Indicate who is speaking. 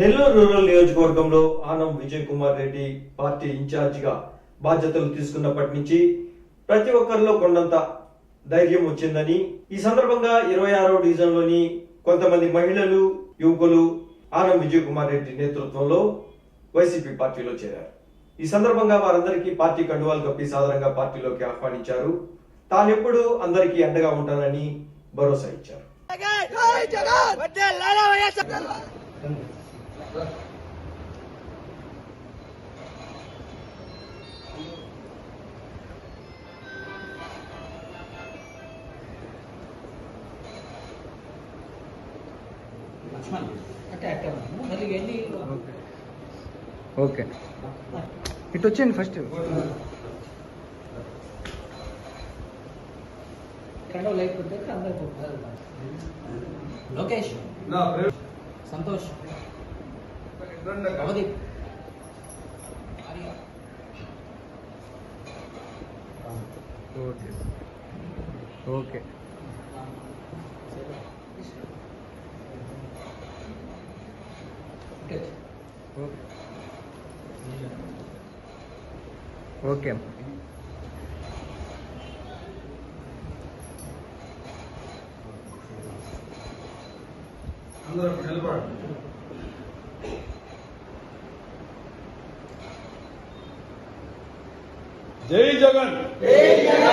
Speaker 1: Nellore rural నియోజకవర్గంలో Anam Vijay Kumar Reddy party ఇన్ఛార్జిగా బాధ్యతలు తీసుకున్నప్పటి నుంచి ప్రతి ఒక్కరిలో కొండంత ధైర్యం వచ్చిందని ఈ సందర్భంగా ఇరవై ఆరో డివిజన్లోని కొంతమంది మహిళలు యువకులు ఆనం విజయ్ కుమార్ రెడ్డి నేతృత్వంలో వైసీపీ పార్టీలో చేరారు. ఈ సందర్భంగా వారందరికీ పార్టీ కండువాలు కప్పి సాధారణంగా పార్టీలోకి ఆహ్వానించారు. తానెప్పుడు అందరికీ అండగా ఉంటానని భరోసా ఇచ్చారు.
Speaker 2: లక్ష్మణ్ అంటే అక్కడ మళ్ళీ వెళ్ళి
Speaker 3: ఓకే ఇటు వచ్చేయండి ఫస్ట్
Speaker 2: కండవ లేకపోతే అందరికి Lokesh Santosh Arya
Speaker 3: okay. Okay.
Speaker 2: Okay
Speaker 3: okay
Speaker 4: జై जय जगन। जय जगन।